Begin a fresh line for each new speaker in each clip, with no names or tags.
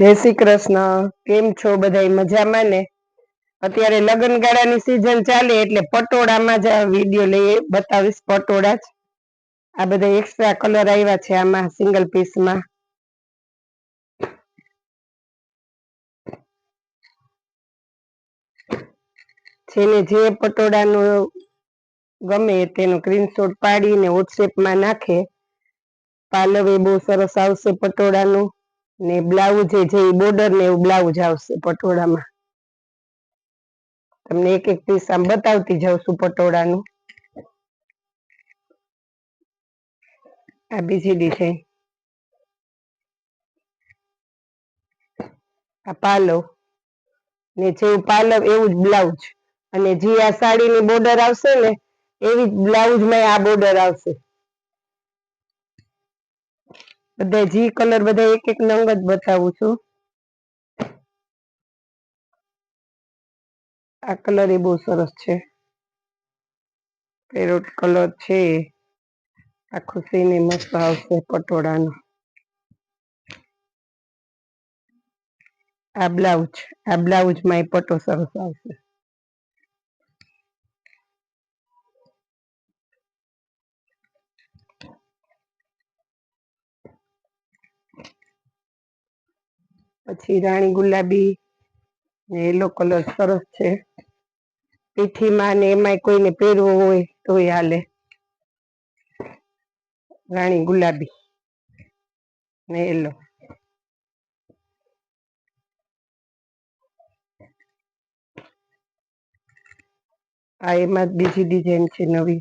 જય શ્રી કૃષ્ણ. કેમ છો બધા મજામાં ને? અત્યારે લગ્ન ગાળાની સિઝન ચાલે એટલે પટોળામાં જ આ વીડિયો લઈએ. બતાવીશ પટોળા જ. આ બધા એક્સ્ટ્રા કલર આવ્યા છે આમાં સિંગલ પીસમાં જેને જે પટોળાનું ગમે તેનો સ્ક્રીનશોટ પાડીને વોટ્સએપમાં નાખે. પાલવે બહુ સરસ આવશે પટોળાનું. ને બ્લાઉઝ જે બોર્ડર ને એવું બ્લાઉઝ આવશે પટોળામાં. તમને એક એક પીસ આમ બતાવતી જાઉં છું પટોળાનું. આ બીજી ડિઝાઇન આ પાલવ ને જેવું પાલવ એવું જ બ્લાઉઝ. અને જે આ સાડીની બોર્ડર આવશે ને, એવી જ બ્લાઉઝમાં આ બોર્ડર આવશે. બધા જી કલર બધા એક એક નંગ જ બતાવું છું. આ કલર એ બહુ સરસ છે. પેરોટ કલર છે. આ ખુશીને મસ્ત આવશે પટોળાનો. આ બ્લાઉઝ આ બ્લાઉઝમાં એ પટો સરસ આવશે. પછી રાણી ગુલાબી ને યલો કલર સરસ છે. પીઠીમાં ને એમાંય કોઈને પહેરવો હોય તોય હાલે. રાણી ગુલાબી ને યલો આ એમાં જ બીજી ડિઝાઇન છે નવી.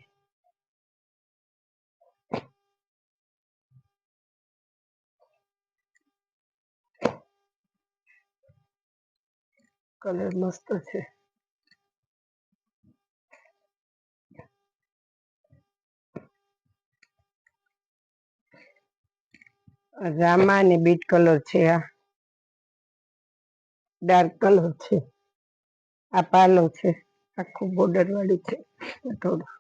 કલર મસ્ત છે. રામા ને બીટ કલર છે, આ ડાર્ક કલર છે, આ પાલો છે, આખું બોર્ડર વાળું છે થોડું.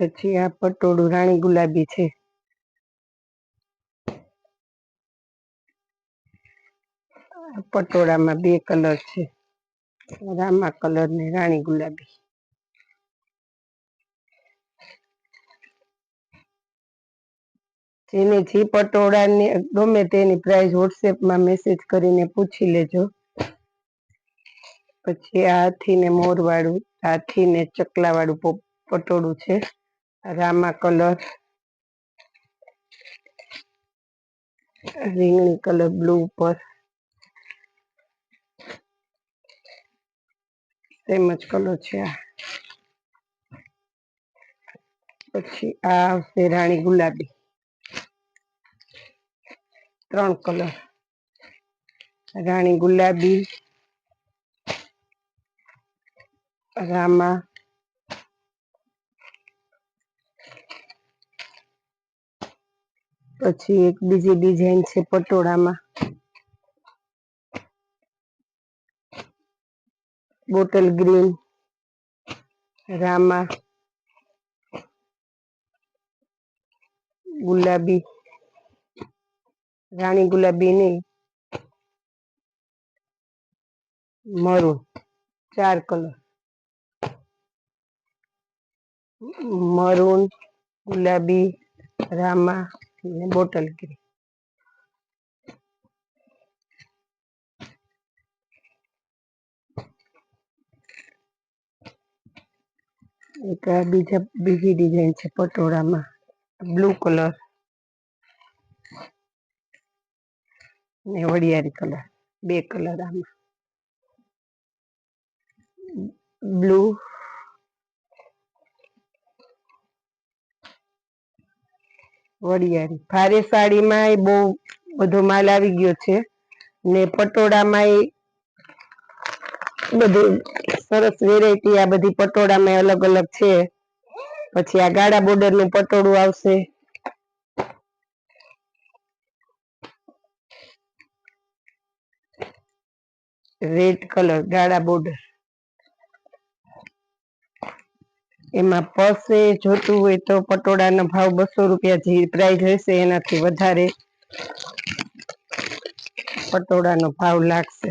પછી આ પટોળું રાણી ગુલાબી છે. પટોળામાં બે કલર છે. રામા કલર ને રાણી ગુલાબી. જેને જે પટોળાની, ગમે તેની પ્રાઇસ વોટ્સએપમાં મેસેજ કરીને પૂછી લેજો. પછી આ હાથી ને મોર વાળું હાથી ને ચકલા વાળું પટોળું છે. રામા કલર, રીંગણી કલર બ્લુ ઉપર. તેમજ કલર છે આ. પછી આ આવશે રાણી ગુલાબી. ત્રણ કલર. રાણી ગુલાબી, રામા પછી એક બીજી ડિઝાઇન છે પટોળામાં. બોટલ ગ્રીન, રામા, ગુલાબી, રાણી ગુલાબી નહીં, મરૂન, ચાર કલર. મરૂન, ગુલાબી, રામા અને બોટલ કરી. એક બીજા, બીજી ડિઝાઇન છે પટોળામાં બ્લુ કલર ને વડિયારી કલર બે કલર આમાં. બ્લુ વડિયારી. ભારે સાડીમાં એ બહુ બધો માલ આવી ગયો છે. ને પટોળામાં એ બધું સરસ વેરાયટી આ બધી પટોળામાં અલગ અલગ છે. પછી આ ગાળા બોર્ડરનું પટોળું આવશે. રેડ કલર ગાળા બોર્ડર એમાં પસે જોતું હોય તો પટોળાનો ભાવ બસો રૂપિયા જે પ્રાઇસ હશે એનાથી વધારે પટોળાનો ભાવ લાગશે.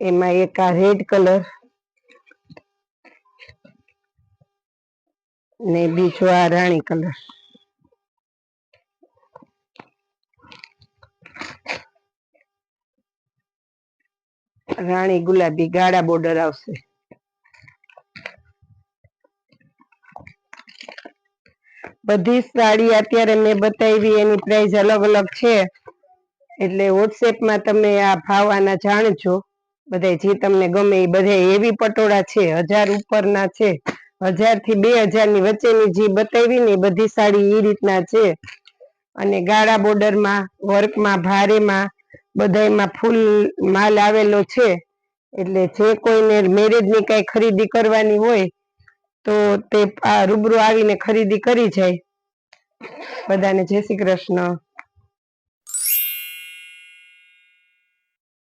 એમાં એક આ રેડ કલર ને બીજો આ રાણી કલર રાણી ગુલાબી ગાળા બોર્ડર આવશે. બધી સાડી અત્યારે મેં બતાવી, એની પ્રાઇસ અલગ અલગ છે. એટલે વોટ્સએપમાં તમે આ ભાવ આના જાણજો. બધા જે તમને ગમે એ બધા એવી પટોળા છે, હજાર ઉપરના છે, હજારથી બે હજારની વચ્ચેની જે બતાવી ને બધી સાડી એ રીતના છે. અને ગાળા બોર્ડરમાં વર્કમાં ભારેમાં બધાયમાં ફૂલ માલ આવેલો છે. એટલે જે કોઈને મેરેજની કઈ ખરીદી કરવાની હોય, તો તે આ રૂબરૂ આવીને ખરીદી કરી જાય. બધાને જય શ્રી કૃષ્ણ.